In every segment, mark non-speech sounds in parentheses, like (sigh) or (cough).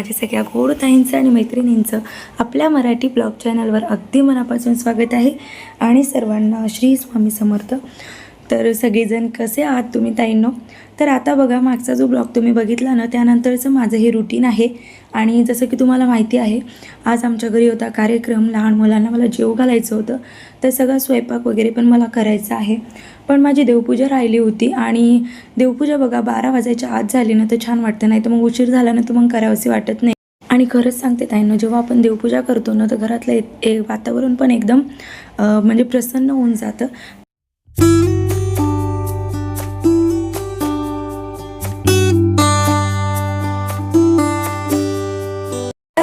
माझ्या सगळ्या गोड ताईंचं आणि मैत्रिणींचं आपल्या मराठी ब्लॉग चॅनलवर अगदी मनापासून स्वागत आहे आणि सर्वांना श्री स्वामी समर्थ. तर सगळेजण कसे आहात तुम्ही ताईंनो? तर आता बघा मागचा जो ब्लॉग तुम्ही बघितला ना त्यानंतरचं माझं हे रुटीन आहे. आणि जसं की तुम्हाला माहिती आहे आज आमच्या घरी होता कार्यक्रम. लहान मुलांना मला जेव घालायचं होतं. तर सगळा स्वयंपाक वगैरे पण मला करायचा आहे. पण माझी देवपूजा राहिली होती आणि देवपूजा बघा बारा वाजायच्या आत झाली ना तर छान वाटतं. नाही तर मग उशीर झाला ना तर मग करावंसे वाटत नाही. आणि खरंच सांगते ताईंनो जेव्हा आपण देवपूजा करतो ना तर घरातलं ए- वातावरण पण एकदम म्हणजे प्रसन्न होऊन जातं.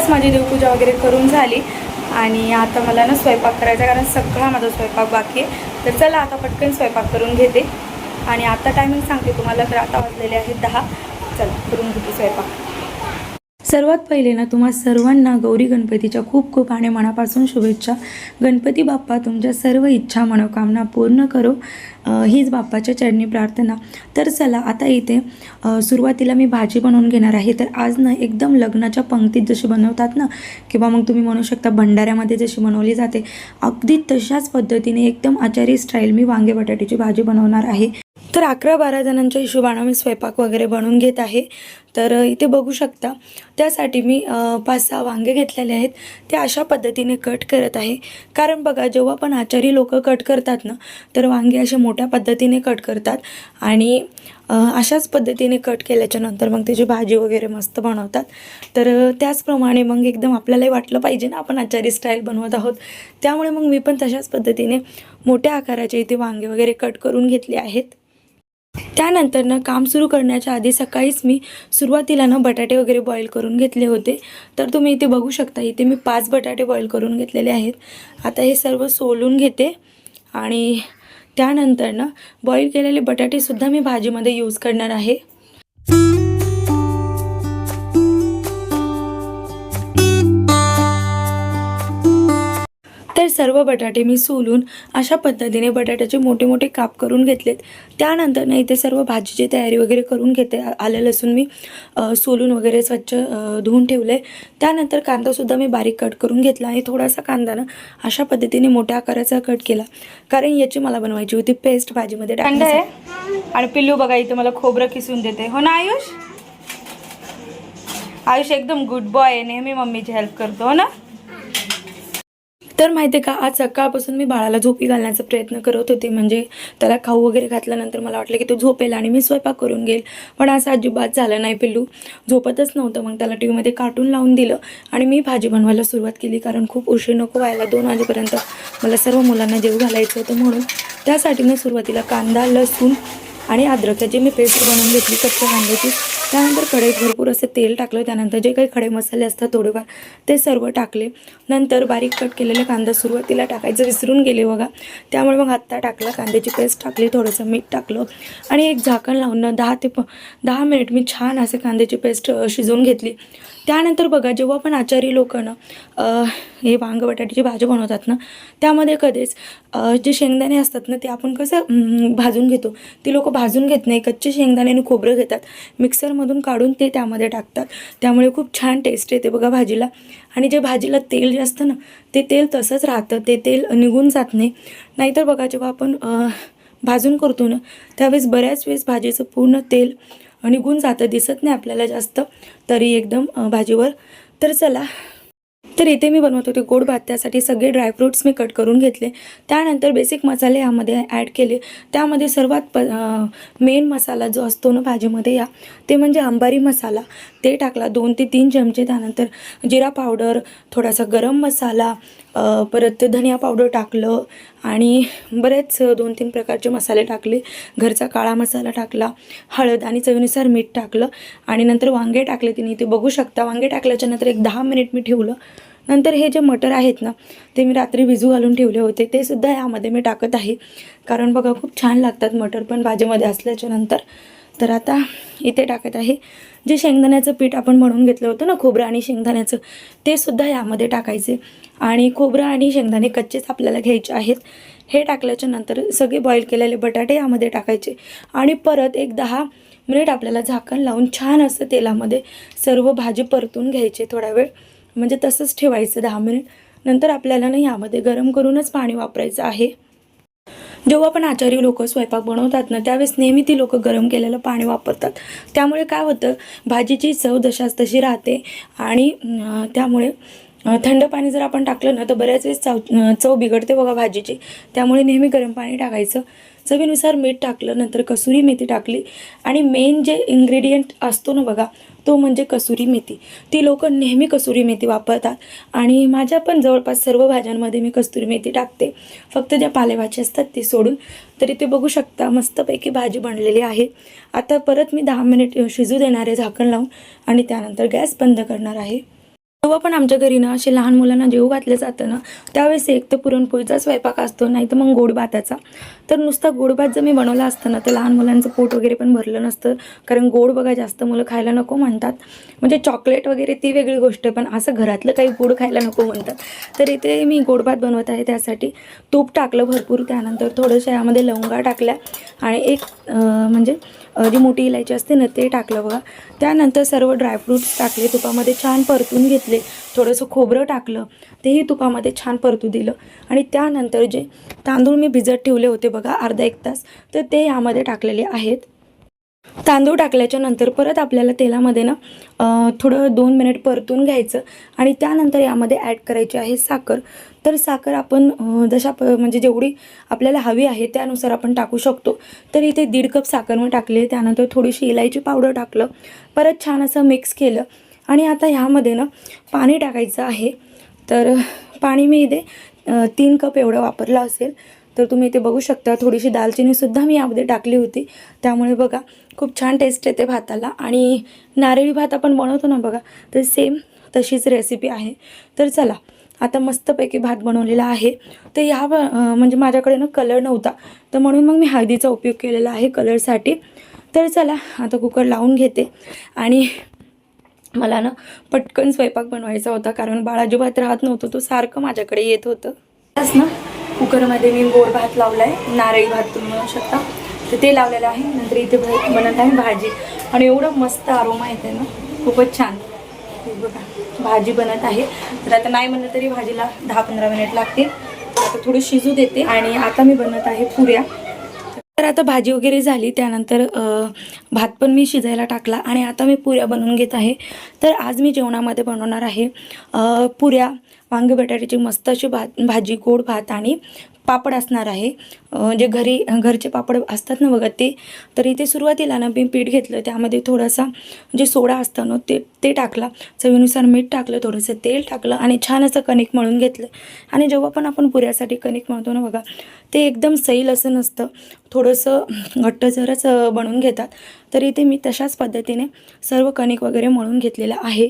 माझी देवपूजा वगैरे करून झाली. आणि आता मला ना स्वयंपाक करायचा आहे, कारण सगळा माझा स्वयंपाक बाकी आहे. तर चला आता पटकन स्वयंपाक करून घेते. आणि आता टायमिंग सांगते तुम्हाला तर आता वाजलेले आहेत दहा. चला करून घेते स्वयंपाक. सर्वात पहिले ना तुम्हा सर्वांना गौरी गणपतीच्या खूप खूप आणि मनापासून शुभेच्छा. गणपती बाप्पा तुमच्या सर्व इच्छा मनोकामना पूर्ण करो. हीच बाप्पाच्या चरणी प्रार्थना. तर चला आता इथे सुरुवातीला मी भाजी बनवून घेणार आहे. तर आज ना एकदम लग्नाच्या पंक्तीत जशी बनवतात ना किंवा मग तुम्ही म्हणू शकता भंडाऱ्यामध्ये जशी बनवली जाते अगदी तशाच पद्धतीने एकदम आचारी स्टाईल मी वांगे बटाट्याची भाजी बनवणार आहे. तर अकरा बारा जणांच्या हिशोबानं मी स्वयंपाक वगैरे बनवून घेत आहे. तर इथे बघू शकता त्यासाठी मी पाच सहा वांगे घेतलेले आहेत. ते अशा पद्धतीने कट करत आहे. कारण बघा जेव्हा पण आचारी लोक कट करतात ना तर वांगे असे मोठ्या पद्धतीने कट करतात. आणि अशाच पद्धतीने कट केल्याच्यानंतर मग त्याची भाजी वगैरे मस्त बनवतात. तर त्याचप्रमाणे मग एकदम आपल्यालाही वाटलं पाहिजे ना आपण आचारी स्टाईल बनवत आहोत. त्यामुळे मग मी पण तशाच पद्धतीने मोठ्या आकाराचे इथे वांगे वगैरे कट करून घेतले आहेत. त्यानंतर ना काम सुरू करण्याच्या आधी सकाळीच मी सुरुवातीला ना बटाटे वगैरे बॉईल करून घेतले होते. तर तुम्ही इथे बघू शकता इथे मी पाच बटाटे बॉईल करून घेतलेले आहेत. आता हे सर्व सोलून घेते आणि त्यानंतर ना बॉईल केलेले बटाटेसुद्धा मी भाजीमध्ये यूज करणार आहे. तर सर्व बटाटे मी सोलून अशा पद्धतीने बटाट्याचे मोठे मोठे काप करून घेतलेत. त्यानंतर ना इथे सर्व भाजीची तयारी वगैरे करून घेते. आलं लसूण मी सोलून वगैरे स्वच्छ धुवून ठेवले त्यानंतर कांदासुद्धा मी बारीक कट करून घेतला आणि थोडासा कांदा ना अशा पद्धतीने मोठ्या आकाराचा कट केला. कारण याची मला बनवायची होती पेस्ट भाजीमध्ये आहे. आणि पिल्लू बघा इथे मला खोबरं किसून देते. हो ना आयुष? आयुष एकदम गुड बॉय आहे. नेहमी मम्मीची हेल्प करतो हो ना? तर माहिती आहे का आज सकाळपासून मी बाळाला झोपी घालण्याचा प्रयत्न करत होते. म्हणजे त्याला खाऊ वगैरे घातल्यानंतर मला वाटलं की तो झोपेल आणि मी स्वयंपाक करून घेईल. पण असं अजिबात झालं नाही पिल्लू. झोपतच नव्हतं. मग त्याला टी व्हीमध्ये कार्टून लावून दिलं आणि मी भाजी बनवायला सुरुवात केली. कारण खूप उशीर नको व्हायला. दोन वाजेपर्यंत मला सर्व मुलांना जेव घालायचं होतं म्हणून. त्यासाठी मी सुरुवातीला कांदा लसूण आणि अद्रकाची मी पेस्ट बनवून घेतली कच्च्या कांद्याची त्यानंतर कढईत भरपूर असं तेल टाकलं. त्यानंतर जे काही खडे मसाले असतात थोडेफार ते सर्व टाकले. नंतर बारीक कट केलेले कांदा सुरुवातीला टाकायचं विसरून गेले बघा. त्यामुळे मग आत्ता टाकला कांद्याची पेस्ट टाकली थोडंसं मीठ टाकलं. आणि एक झाकण लावून दहा ते प दहा मिनिट मी छान असे कांद्याची पेस्ट शिजवून घेतली. त्यानंतर बघा जेव्हा पण आचारी लोकं ना हे वांग बटाट्याची भाजी बनवतात ना त्यामध्ये कधीच जे शेंगदाणे असतात ना ते आपण कसं भाजून घेतो ती लोक भाजून घेत नाही कच्चे शेंगदाणे आणि खोबरं घेतात मिक्सरमधून काढून ते त्यामध्ये टाकतात त्यामुळे खूप छान टेस्ट येते बघा भाजीला आणि जे भाजीला तेल जे असतं ना ते तेल तसंच राहतं ते तेल निघून जात नाही नाहीतर बघा जेव्हा आपण भाजून करतो ना त्यावेळेस बऱ्याच वेळेस भाजीचं पूर्ण तेल निघून जातं दिसत नाही आपल्याला जास्त तरी एकदम भाजीवर तर चला तर इथे मी बनवत होते गोड भात. त्यासाठी सगळे ड्रायफ्रूट्स मी कट करून घेतले. त्यानंतर बेसिक मसाले यामध्ये ॲड केले. त्यामध्ये सर्वात प मेन मसाला जो असतो ना भाजीमध्ये या ते म्हणजे अंबारी मसाला. ते टाकला दोन ते तीन चमचे. त्यानंतर जिरा पावडर थोडासा गरम मसाला परत धनिया पावडर टाकलं आणि बरेच दोन तीन प्रकारचे मसाले टाकले. घरचा काळा मसाला टाकला हळद आणि चवीनुसार मीठ टाकलं आणि नंतर वांगे टाकले तिने. ते बघू शकता वांगे टाकल्याच्यानंतर एक दहा मिनिट मी ठेवलं. नंतर हे जे मटर आहेत ना ते मी रात्री भिजू घालून ठेवले होते. ते सुद्धा यामध्ये मी टाकत आहे. कारण बघा खूप छान लागतात मटर पण भाजीमध्ये असल्याच्या नंतर. तर आता इथे टाकत आहे. जे शेंगदाण्याचं पीठ आपण म्हणून घेतलं होतं ना खोबरं आणि शेंगदाण्याचं ते सुद्धा यामध्ये टाकायचे. आणि खोबरं आणि शेंगदाणे कच्चेच आपल्याला घ्यायचे आहेत. हे टाकल्याच्या नंतर सगळे बॉईल केलेले बटाटे यामध्ये टाकायचे. आणि परत एक दहा मिनिट आपल्याला झाकण लावून छान असं तेलामध्ये सर्व भाजी परतून घ्यायची थोडा वेळ. म्हणजे तसंच ठेवायचं दहा मिनिट. नंतर आपल्याला ना यामध्ये गरम करूनच पाणी वापरायचं आहे. जेव्हा पण आचारी लोक स्वयंपाक बनवतात ना त्यावेळेस नेहमी ती लोक गरम केलेलं पाणी वापरतात. त्यामुळे काय होतं भाजीची चव दशास तशी राहते आणि त्यामुळे थंड पाणी जर आपण टाकलं ना तर बऱ्याच वेळेस चव चव बिघडते बघा भाजीची. त्यामुळे नेहमी गरम पाणी टाकायचं. चवीनुसार मीठ टाकलं नंतर कसुरी मेथी टाकली. आणि मेन जे इन्ग्रेडियंट असतो ना बघा तो म्हणजे कसुरी मेथी. ती लोक नेहमी कसुरी मेथी वापरतात. आणि माझ्या पण जवळपास सर्व भाज्यांमध्ये मी कसुरी मेथी टाकते. फक्त ज्या पालेभाज्या असतात ते सोडून. तरी ते बघू शकता मस्तपैकी भाजी बनलेली आहे. आता परत मी दहा मिनिट शिजू देणार आहे झाकण लावून. आणि त्यानंतर गॅस बंद करणार आहे. जेव्हा पण आमच्या घरी ना असे लहान मुलांना जेवू घातलं जातं ना त्यावेळेस एक तर पुरणपोळीचा स्वयंपाक असतो नाही तर मग गोड भाताचा. तर नुसता गोड भात जर मी बनवला असतं ना तर लहान मुलांचं पोट वगैरे पण भरलं नसतं. कारण गोड बघा जास्त मुलं खायला नको म्हणतात. म्हणजे चॉकलेट वगैरे ती वेगळी गोष्ट आहे पण असं घरातलं काही गोड खायला नको म्हणतात. तर इथे मी गोड भात बनवत आहे त्यासाठी. तूप टाकलं भरपूर त्यानंतर थोडंशा यामध्ये लवंगा टाकल्या आणि एक म्हणजे जी मोठी इलायची असते ना ते टाकलं बघा. त्यानंतर सर्व ड्रायफ्रूट्स टाकले तुपामध्ये छान परतून घेतले. थोडंसं खोबरं टाकलं तेही तुपामध्ये छान परतू दिलं. आणि त्यानंतर जे तांदूळ मी भिजत ठेवले होते बघा अर्धा एक तास तर ते यामध्ये टाकलेले आहेत. तांदूळ टाकल्याच्या नंतर परत आपल्याला तेलामध्ये ना थोडं दोन मिनिट परतून घ्यायचं आणि त्यानंतर यामध्ये ॲड करायची आहे साखर. तर साखर आपण जशा प म्हणजे जेवढी आपल्याला हवी आहे त्यानुसार आपण टाकू शकतो. तर इथे दीड कप साखर मी टाकली त्यानंतर थोडीशी इलायची पावडर टाकलं परत छान असं मिक्स केलं आणि आता ह्यामध्ये ना पाणी टाकायचं आहे. तर पाणी मी इथे तीन कप एवढं वापरलं असेल. तर तुम्ही इथे बघू शकता थोडीशी दालचिनीसुद्धा मी यामध्ये टाकली होती. त्यामुळे बघा खूप छान टेस्ट येते भाताला. आणि नारळी भात आपण बनवतो ना बघा तर सेम तशीच रेसिपी आहे. तर चला आता मस्तपैकी भात बनवलेला आहे. तर ह्या म्हणजे माझ्याकडे ना कलर नव्हता. तर म्हणून मग मी हळदीचा उपयोग केलेला आहे कलरसाठी तर चला आता कुकर लावून घेते. आणि मला ना पटकन स्वयंपाक बनवायचा होता कारण बाळाजीबात राहत नव्हतं तो सारखं माझ्याकडे येत होतं. ना. कुकरमध्ये मी गोड भात लावला आहे नारळी भात तुम्ही म्हणू शकता. तर ते लावलेलं आहे नंतर इथे बनत आहे भाजी. आणि एवढं मस्त आरोमा येते ना खूपच छान. बघा भाजी बनत आहे. तर आता नाही म्हणलं तरी भाजीला दहा पंधरा मिनिट लागतील. आता थोडी शिजू देते आणि आता मी बनत आहे पुऱ्या. तर आता भाजी वगैरे झाली त्यानंतर भात पण मी शिजायला टाकला आणि आता मी पुऱ्या बनवून घेत आहे. तर आज मी जेवणामध्ये बनवणार आहे पुऱ्या. वांगे बटाट्याची मस्त अशी भात भाजी गोड भात आणि पापड असणार आहे. जे घरी घरचे पापड असतात ना बघा ते तर इथे सुरुवातीला ना मी पीठ घेतलं त्यामध्ये थोडासा जे सोडा असतं ना ते ते टाकला. चवीनुसार मीठ टाकलं थोडंसं तेल टाकलं आणि छान असं कणिक मळून घेतलं. आणि जेव्हा पण आपण पुऱ्यासाठी कणिक मळतो ना बघा ते एकदम सैल असं नसतं. थोडंसं घट्ट जरच बनवून घेतात. तर इथे मी तशाच पद्धतीने सर्व कणिक वगैरे मळून घेतलेलं आहे.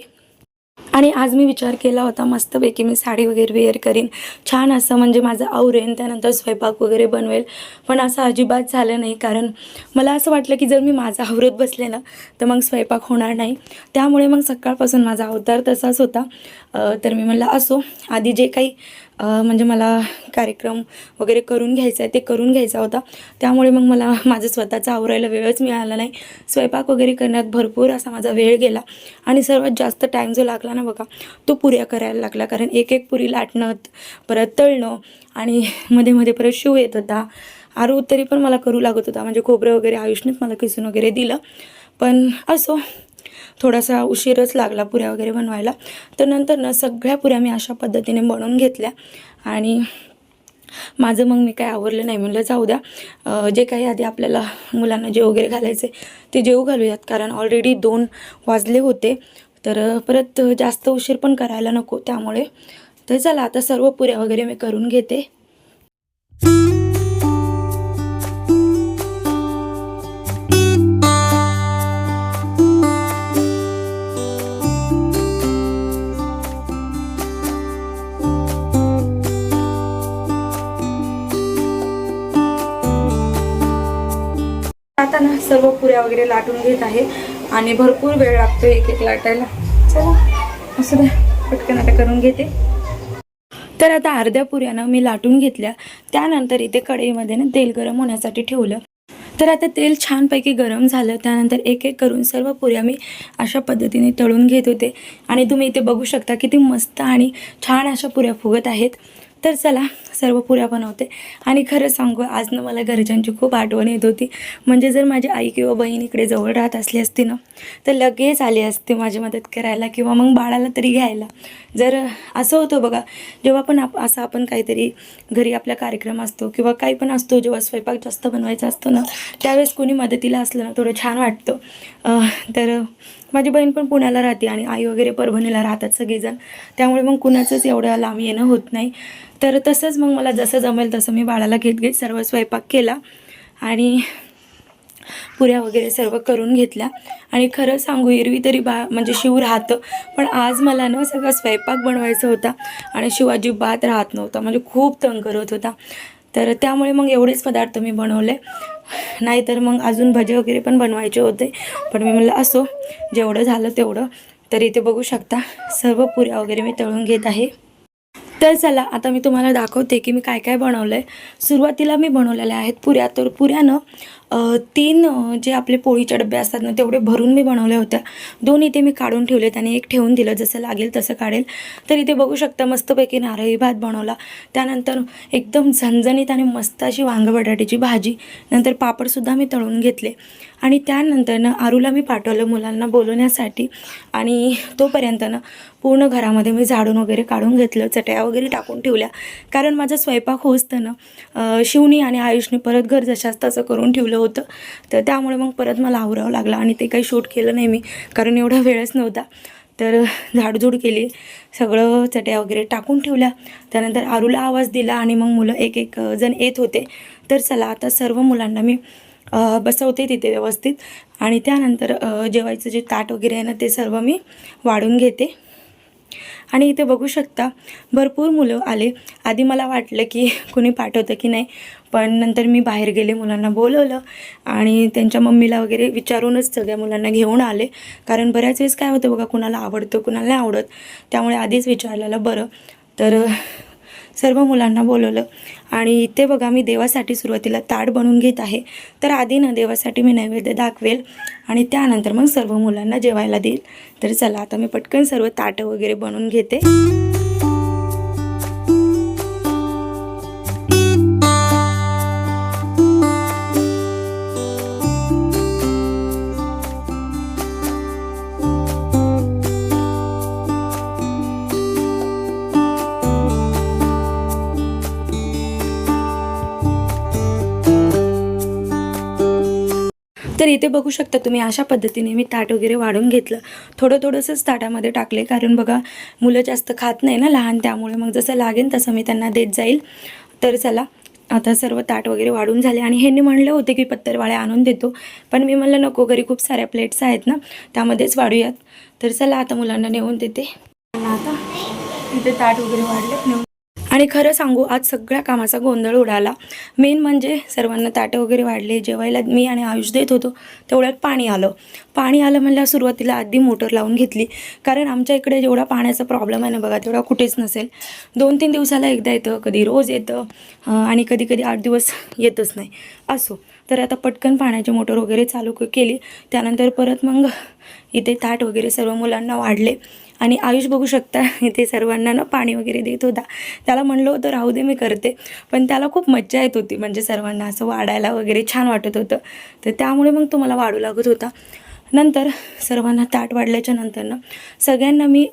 आणि आज मी विचार केला होता मस्तपैकी मी साडी वगैरे वेअर करीन. छान असं म्हणजे माझं आवरेन त्यानंतर स्वयंपाक वगैरे बनवेल. पण असं अजिबात झालं नाही कारण मला असं वाटलं की जर मी माझं आवरत बसले ना तर मग स्वयंपाक होणार नाही. त्यामुळे मग सकाळपासून माझा अवतार तसाच होता. तर मी म्हणलं असो आधी जे काही म्हणजे मला कार्यक्रम वगैरे करून घ्यायचा आहे ते करून घ्यायचा होता. त्यामुळे मग मला (laughs) माझं स्वतःचं आवरायला वेळच मिळाला नाही. स्वयंपाक वगैरे करण्यात भरपूर असा माझा वेळ गेला. आणि सर्वात जास्त टाईम जो लागला ना बघा तो पुऱ्या करायला लागला. कारण एक एक पुरी लाटणं परत तळणं आणि (laughs) मध्ये मध्ये परत शिव येत होता. आरू तरी पण मला करू लागत होता. म्हणजे खोबरं वगैरे आयुष्यनेच मला किसून वगैरे दिलं. पण असो थोडासा उशीरच लागला पुऱ्या वगैरे बनवायला. तर नंतर ना सगळ्या पुऱ्या मी अशा पद्धतीने बनवून घेतल्या. आणि माझं मग मी काय आवरलं नाही. म्हणलं जाऊ द्या. जे काही आधी आपल्याला मुलांना जेव वगैरे घालायचे ते जेवू घालूयात. कारण ऑलरेडी दोन वाजले होते. तर परत जास्त उशीर पण करायला नको. त्यामुळे तर चला आता सर्व पुऱ्या वगैरे मी करून घेते. सर्व पुऱ्या वगैरे लाटून घेत आहे. आणि भरपूर वेळ लागतो एक एक लाटायला. चला असं पटकन आता करून घेते. तर आता अर्ध्या पुऱ्यानं मी लाटून घेतल्या. त्यानंतर इथे कढईमध्ये ना तेल गरम होण्यासाठी ठेवलं. तर आता तेल छानपैकी गरम झालं. त्यानंतर एक एक करून सर्व पुऱ्या मी अशा पद्धतीने तळून घेत होते. आणि तुम्ही इथे बघू शकता किती मस्त आणि छान अशा पुऱ्या फुगत आहेत. तर चला सर्व पुऱ्या बनवते. आणि खरं सांगू आज ना मला घरच्यांची खूप आठवण येत होती. म्हणजे जर माझी आई किंवा बहीण इकडे जवळ राहत असली असती ना तर लगेच आली असते माझी मदत करायला किंवा मग बाळाला तरी घ्यायला. जर असं होतं बघा जेव्हा पण आप असं आपण काहीतरी घरी आपला कार्यक्रम असतो किंवा काही पण असतो जेव्हा स्वयंपाक जास्त बनवायचा असतो ना त्यावेळेस कोणी मदतीला असलं ना थोडं छान वाटतं. तर माझी बहीण पण पुण्याला राहते आणि आई वगैरे परभणीला राहतात सगळेजण. त्यामुळे मग कुणाचंच एवढं लांब येणं होत नाही. तर तसंच मग मला जसं जमेल तसं मी बाळाला घेत घेत सर्व स्वयंपाक केला आणि पुऱ्या वगैरे सर्व करून घेतल्या. आणि खरं सांगू एरवी तरी बा म्हणजे शिव राहतं पण आज मला ना सगळा स्वयंपाक बनवायचा होता आणि शिव अजिबात राहत नव्हता. म्हणजे खूप तंग करत होता. तर त्यामुळे मग एवढेच पदार्थ मी बनवले. नाहीतर मग अजून भजे वगैरे पण बनवायचे होते. पण मी म्हणलं असो जेवढं झालं तेवढं. तर इथे बघू शकता सर्व पुऱ्या वगैरे मी तळून घेत आहे. तर चला आता मी तुम्हाला दाखवते की मी काय काय बनवलं आहे सुरुवातीला मी बनवलेल्या आहेत पुऱ्या. तर पुऱ्यानं तीन जे आपले पोळीचे डबे असतात ना तेवढे भरून मी बनवल्या होत्या. दोन इथे मी काढून ठेवलेत आणि एक ठेवून दिलं जसं लागेल तसं काढेल. तर इथे बघू शकता मस्तपैकी नारळी भात बनवला. त्यानंतर एकदम झणझणीत आणि मस्त अशी वांग बटाट्याची भाजी. नंतर पापडसुद्धा मी तळून घेतले. आणि त्यानंतर ना आरूला मी पाठवलं मुलांना बोलवण्यासाठी. आणि तोपर्यंत ना पूर्ण घरामध्ये मी झाडून वगैरे काढून घेतलं चटया वगैरे टाकून ठेवल्या. कारण माझा स्वयंपाक होसतं ना शिवनी आणि आयुषने परत घर जशाच तसं करून ठेवलं होतं. तर त्यामुळे मग परत मला आवरावं लागलं आणि ते काही शूट केलं नाही मी कारण एवढा वेळच नव्हता. तर झाडझूड केली सगळं चट्या वगैरे टाकून ठेवल्या. त्यानंतर आरूला आवाज दिला आणि मग मुलं एक एक जण येत होते. तर चला आता सर्व मुलांना मी बसवते तिथे व्यवस्थित. आणि त्यानंतर जेवायचं जे ताट वगैरे आहे ना ते सर्व मी वाढून घेते. आणि इथे बघू शकता भरपूर मुलं आले. आधी मला वाटलं की (laughs) कुणी पाठवतं की नाही पण नंतर मी बाहेर गेले मुलांना बोलवलं. आणि त्यांच्या मम्मीला वगैरे विचारूनच सगळ्या मुलांना घेऊन आले. कारण बऱ्याच वेळेस काय होतं बघा कुणाला आवडतं कुणाला नाही आवडत. त्यामुळे आधीच विचारलेलं बरं. तर सर्व मुलांना बोलवलं. आणि इथे बघा मी देवासाठी सुरुवातीला ताट बनवून घेत आहे. तर आधी ना देवासाठी मी नैवेद्य दाखवेल आणि त्यानंतर मग सर्व मुलांना जेवायला देईल. तर चला आता मी पटकन सर्व ताटं वगैरे बनवून घेते. तर इथे बघू शकता तुम्ही अशा पद्धतीने मी ताट वगैरे वाढून घेतलं. थोडं थोडंसंच ताटामध्ये टाकले कारण बघा मुलं जास्त खात नाही ना लहान त्यामुळे मग जसं लागेल तसं मी त्यांना देत जाईल. तर चला आता सर्व ताट वगैरे वाढून झाले. आणि ह्यांनी म्हणलं होते की पत्तरवाळे आणून देतो पण मी म्हणलं नको घरी खूप साऱ्या प्लेट्स आहेत ना त्यामध्येच वाढूयात. तर चला आता मुलांना नेऊन देते. आता इथे ताट वगैरे वाढले नेऊन आणि खरं सांगू आज सगळ्या कामाचा गोंधळ उडाला. मेन म्हणजे सर्वांना ताटं वगैरे वाढले जेवायला मी आणि आयुष देत होतो तेवढ्यात पाणी आलं. पाणी आलं म्हणल्या सुरुवातीला आधी मोटर लावून घेतली. कारण आमच्या इकडे जेवढा पाण्याचा प्रॉब्लेम आहे ना बघा तेवढा कुठेच नसेल. दोन तीन दिवसाला एकदा येतं कधी रोज येतं आणि कधी कधी आठ दिवस येतच नाही. असो. तर आता पटकन पाण्याची मोटर वगैरे चालू केली. त्यानंतर परत मग इथे ताट वगैरे सर्व मुलांना वाढले. आणि आयुष बघू शकता इथे सर्वांना ना पाणी वगैरे देत होता. त्याला म्हणलं होतं राहू दे मी करते. पण त्याला खूप मज्जा येत होती म्हणजे सर्वांना असं वाढायला वगैरे छान वाटत होतं. तर त्यामुळे मग तो मला वाढू लागत होता. नंतर सर्वांना ताट वाढल्याच्या नंतर ना सगळ्यांना मी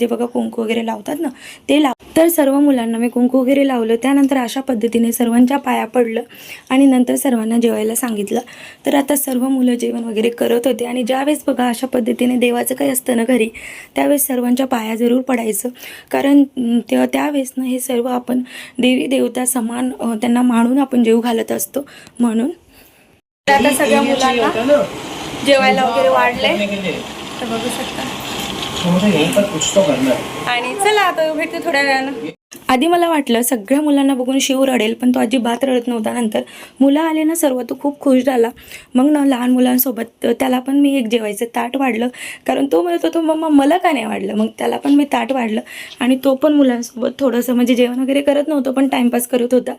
जे बघा कुंकू वगैरे लावतात ना ते लाव तर सर्व मुलांना मी कुंकू वगैरे लावलं. त्यानंतर अशा पद्धतीने सर्वांच्या पाया पडलं आणि नंतर सर्वांना जेवायला सांगितलं. तर आता सर्व मुलं जेवण वगैरे करत होते आणि ज्यावेळेस बघा अशा पद्धतीने देवाचं काही असतं ना घरी त्यावेळेस सर्वांच्या पाया जरूर पडायचं. कारण अं, त्यावेळेस ना हे सर्व आपण देवी देवता समान त्यांना मानून आपण जेव घालत असतो. म्हणून आता सगळ्या मुलांना जेवायला वगैरे वाढले. तर बघू शकता. आणि चला आता भेटते थोड्या वेळानं. आधी मला वाटलं सगळ्या मुलांना बघून शिव रडेल पण तो अजिबात रडत नव्हता. नंतर मुलं आले ना सर्व तो खूप खुश झाला. मग ना लहान मुलांसोबत त्याला पण मी एक जेवायचं ताट वाढलं. कारण तो म्हणत होता मम्मा मला का नाही वाढलं? मग त्याला पण मी ताट वाढलं. आणि तो पण मुलांसोबत थोडंसं म्हणजे जेवण वगैरे करत नव्हतं पण टाईमपास करत होता.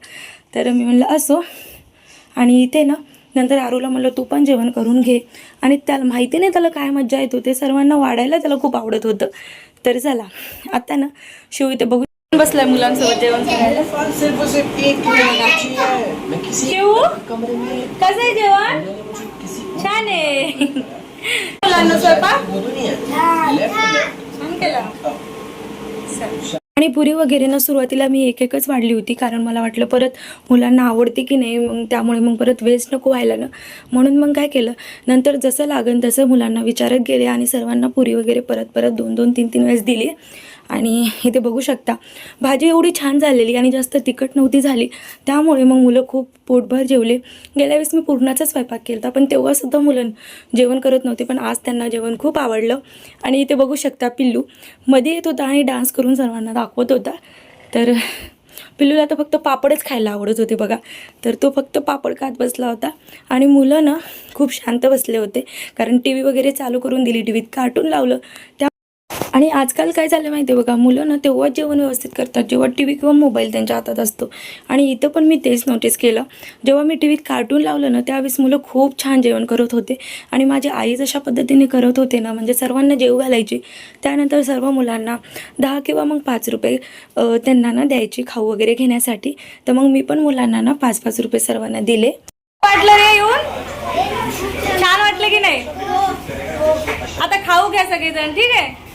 तर मी म्हणलं असो. आणि इथे ना नंतर आरूला म्हणलं तू पण जेवण करून घे. आणि त्याला माहिती नाही त्याला काय मज्जा येत होते. सर्वांना वाढायला त्याला खूप आवडत होतं. तर चला आता ना शिव इथे बघू. बसलाय मुलांसोबत जेवण करायला? शिव? कसं आहे जेवण? छान आहे. मुलांना स्वयंपाक? छान. केला. आणि पुरी वगैरे ना सुरुवातीला मी एक एकच वाढली होती कारण मला वाटलं परत मुलांना आवडते की नाही मग त्यामुळे मग परत वेस्ट नको व्हायला ना. म्हणून मग काय केलं नंतर जसं लागन तसं मुलांना विचारत गेले आणि सर्वांना पुरी वगैरे परत परत दोन दोन तीन तीन वेळेस दिली. आणि इथे बघू शकता भाजी एवढी छान झालेली आणि जास्त तिखट नव्हती झाली. त्यामुळे मग मुलं खूप पोटभर जेवले. गेल्या वेळेस मी पूर्णाचा स्वयंपाक केला होता पण तेव्हासुद्धा मुलं जेवण करत नव्हते पण आज त्यांना जेवण खूप आवडलं. आणि इथे बघू शकता पिल्लू. मध्ये येत होता आणि डान्स करून सर्वांना दाखवत होता. तर पिल्लूला तर फक्त पापडच खायला आवडत होते बघा. तर तो फक्त पापड खात बसला होता. आणि मुलं ना खूप शांत बसले होते. कारण टी व्ही वगैरे चालू करून दिली टी व्हीत कार्टून लावलं. त्या आणि आजकाल काय झालं माहिती आहे बघा मुलं ना तेव्हाच जेवण व्यवस्थित करतात जेव्हा टी व्ही किंवा मोबाईल त्यांच्या हातात असतो. आणि इथं पण मी तेच नोटीस केलं. जेव्हा मी टी व्हीत कार्टून लावलं ना त्यावेळेस मुलं खूप छान जेवण करत होते. आणि माझी आई जशा पद्धतीने करत होते ना म्हणजे सर्वांना जेव घालायची त्यानंतर सर्व मुलांना दहा किंवा मग पाच रुपये त्यांना ना द्यायची खाऊ वगैरे घेण्यासाठी. तर मग मी पण मुलांना ना पाच पाच रुपये सर्वांना दिले. वाटलं रे येऊन? छान वाटलं की नाही? आता खाऊ घ्या सगळेजण ठीक आहे?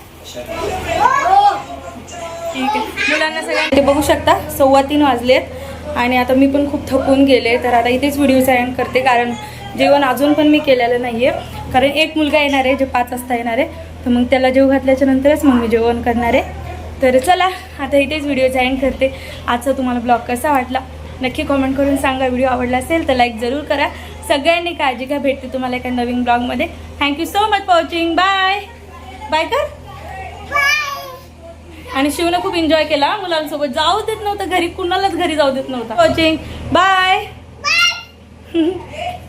ठीक आहे. मुलांना सगळ्यांनी ते बघू शकता. सव्वा तीन वाजलेत आणि आता मी पण खूप थकून गेले तर आता इथेच व्हिडिओचा एंड करते कारण जेवण अजून पण मी केलेलं नाही आहे कारण एक मुलगा येणार आहे जे पाच वाजता येणार आहे. तर मग त्याला जेव घातल्याच्या नंतरच मग मी जेवण करणार आहे. तर चला आता इथेच व्हिडिओचा एंड करते. आजचा तुम्हाला ब्लॉग कसा वाटला? नक्की कमेंट करून सांगा. व्हिडिओ आवडला असेल तर लाईक जरूर करा. सगळ्यांनी काळजी घ्या. भेटते तुम्हाला एका नवीन ब्लॉगमध्ये thank you so much for watching bye bye कर. आणि शिवनं खूप एन्जॉय केला मुलांसोबत. जाऊ देत नव्हतं घरी. कुणालाच घरी जाऊ देत नव्हता. Watching bye (laughs)